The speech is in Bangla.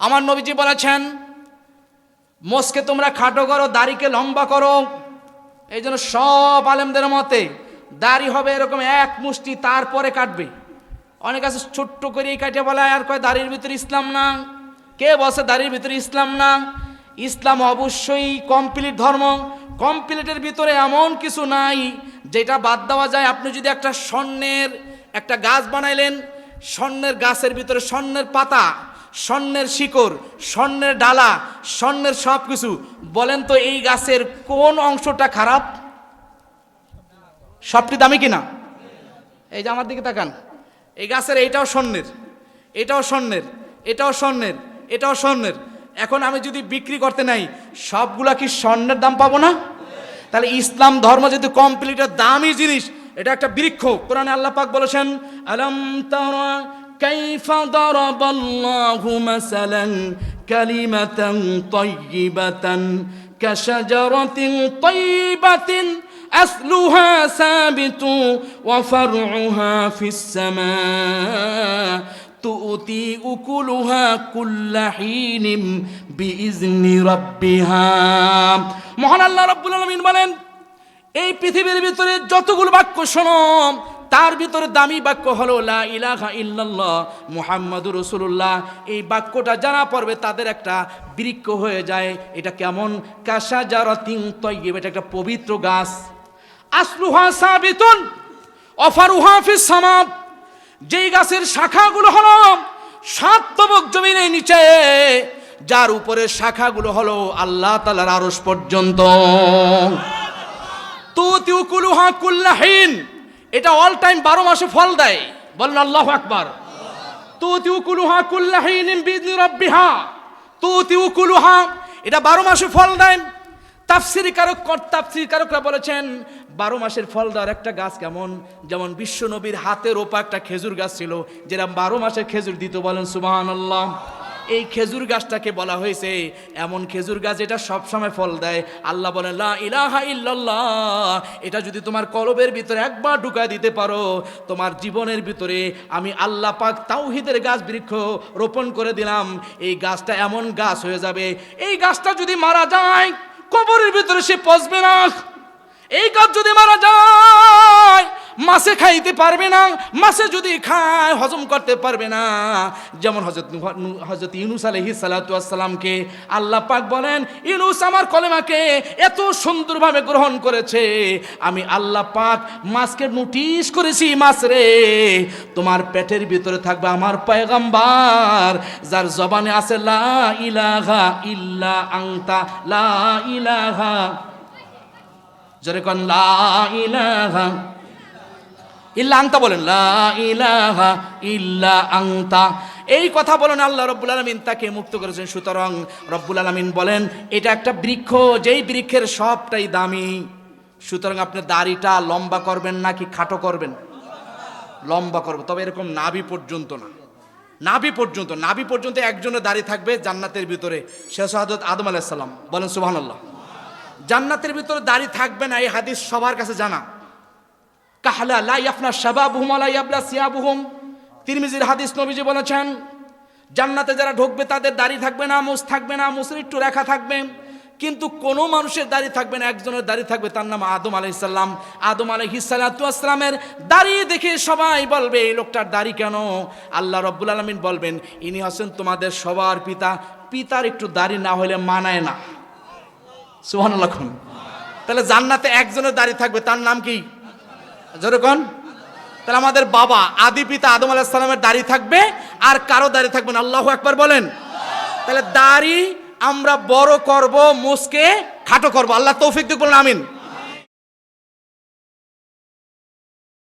আমার নবীজি বলেছেন, মোসকে তোমরা খাটো করো, দাড়িকে লম্বা করো। এই জন্য সব আলেমদের মতে দাড়ি হবে এরকম এক মুষ্টি, তারপরে কাটবে। অনেক আছে ছোট্ট করেই কাটে বলে, আর কয়, দাড়ির ভিতরে ইসলাম না? কে বসে দাড়ির ভিতরে ইসলাম না? ইসলাম অবশ্যই কমপ্লিট ধর্ম। কমপ্লিটের ভিতরে এমন কিছু নাই, যেটা বাদ দেওয়া যায়, আপনি যদি একটা স্বর্ণের একটা গাছ বানাইলেন, স্বর্ণের গাছের ভিতরে স্বর্ণের পাতা স্বর্ণের শিকড়, স্বর্ণের ডালা, স্বর্ণের সব কিছু বলেন তো এই গাছের কোন অংশটা খারাপ? সবটি দামি কিনা? এই যে আমার দিকে তাকান। এই গাছের এইটাও স্বর্ণের, এটাও স্বর্ণের এটাও স্বর্ণের এটাও স্বর্ণের। এখন আমি যদি বিক্রি করতে নাই, সবগুলা কি স্বর্ণের দাম পাবো না? তাহলে ইসলাম ধর্ম যদি কমপ্লিট দামি জিনিস, এটা একটা বৃক্ষ। কোরআনে আল্লাহ পাক বলেছেন, আলম كيف ضرب الله مثلا كلمة طيبة كشجرة طيبة أصلها ثابت وفرعها في السماء تؤتي أكلها كل حين بإذن ربها মহান আল্লাহ রব্বুল আলমিন বলেন এই পৃথিবীর ভিতরে যতগুলো বাক্য শোনো তার ভিতরে দামি বাক্য হলো, লা ইলাহা ইল্লাল্লাহ মুহাম্মাদুর রাসূলুল্লাহ। এই বাক্যটা জানা পড়বে তাদের একটা বৃক্ষ হয়ে যায়। এটা কেমন? কাশা জারাতিন তৈয়ব এটা একটা পবিত্র গাছ। আসলুহা সাবিতুন, অফারুহা ফিস সামাব যেই গাছের শাখাগুলো হলো, সাত তবক জমিনের নিচে, যার উপরে শাখাগুলো হলো আল্লাহ তালার আরস পর্যন্ত। তুতিউকুলুহা কুল্লাহিন এটা অল টাইম বারো মাসে ফল দেয়। বলেন আল্লাহ আকবার। তুতিউকুলুহা কুল্লাহিন বিইذনি রাব্বিহা। তুতিউকুলুহা এটা বারো মাসে ফল দেয়। তাফসিরি কারক, তাফসির কারকরা বলেছেন, বারো মাসের ফল দেওয়ার একটা গাছ কেমন? যেমন বিশ্ব নবীর হাতের ওপা একটা খেজুর গাছ ছিল যেটা বারো মাসের খেজুর দিত, বলেন সুবাহান আল্লাহ এই খেজুর গাছটাকে বলা হয়েছে, এমন খেজুর গাছ এটা সবসময় ফল দেয়। আল্লাহ বলে ইলাহা ইল্লাল্লাহ। এটা যদি তোমার কলবের ভিতরে একবার ঢুকায় দিতে পারো, তোমার জীবনের ভিতরে আমি আল্লাহ পাক তাওহিদের গাছ বৃক্ষ রোপণ করে দিলাম। এই গাছটা এমন গাছ হয়ে যাবে, এই গাছটা যদি মারা যায়, কবরের ভিতরে সে পচবে না। এই গাছ যদি মারা যায় মাছে খাইতে পারবে না, মাছে যদি খায়, হজম করতে পারবে না। যেমন হজরত হজরত ইউনুস আলহি সালাতামকে আল্লাহ পাক বলেন, ইউনুস আমার কলেমাকে এত সুন্দরভাবে গ্রহণ করেছে, আমি আল্লাহ পাক মাছকে নোটিশ করেছি, মাছ রে, তোমার পেটের ভিতরে থাকবে আমার পয়গাম্বার, যার জবানে আছে, লা ইলাহা ইল্লা আংতা লা ইলাহা। জোরে কন, লা ইলাহা ইল্লা আংতা বলেন, লা ইলাহা ইল্লা আংতা এই কথা বলেন আল্লাহ রব্বুল আলমিন, তাকে মুক্ত করেছেন। সুতরাং রব্বুল আলমিন বলেন, এটা একটা বৃক্ষ, যেই বৃক্ষের সবটাই দামি। সুতরাং আপনি দাড়িটা লম্বা করবেন নাকি খাটো করবেন? লম্বা করব, তবে এরকম নাভি পর্যন্ত না। নাভি পর্যন্ত নাভি পর্যন্ত একজনের দাড়ি থাকবে জান্নাতের ভিতরে। শেষ হাজত আদম আলাইসাল্লাম বলেন সুবাহ জান্নাতের ভিতরে দাড়ি থাকবে না, এই হাদিস সবার কাছে জানা। কাহলা লা ইয়াফনা শাবাবুহুম আলা ইয়াবলা সিয়াবুহুম। তিরমিজির হাদিস নবীজি বলেছেন, জান্নাতে যারা ঢুকবে তাদের দাড়ি থাকবে না মুস থাকবে না মুসের একটু রেখা থাকবে। কিন্তু কোনো মানুষের দাড়ি থাকবে না, একজনের দাড়ি থাকবে তার নাম আদম আলাইসাল্লাম আদম আলহিসাল্লামের দাড়ি দেখে সবাই বলবে, এই লোকটার দাড়ি কেন? আল্লাহ রব্বুল আলমিন বলবেন, ইনি হচ্ছেন তোমাদের সবার পিতা। পিতার একটু দাড়ি না হলে মানায় না। সুহান তাহলে জান্নাতে একজনের দাড়ি থাকবে, তার নাম কি? যেরকম তাহলে আমাদের বাবা আদি পিতা আদম আলাহিসাল্লামের দাড়ি থাকবে আর কারও দাড়ি থাকবে না। আল্লাহ একবার বলেন। তাহলে দাড়ি আমরা বড় করব, মুসকে খাটো করব। আল্লাহ তৌফিক দিক বলেন, আমিন।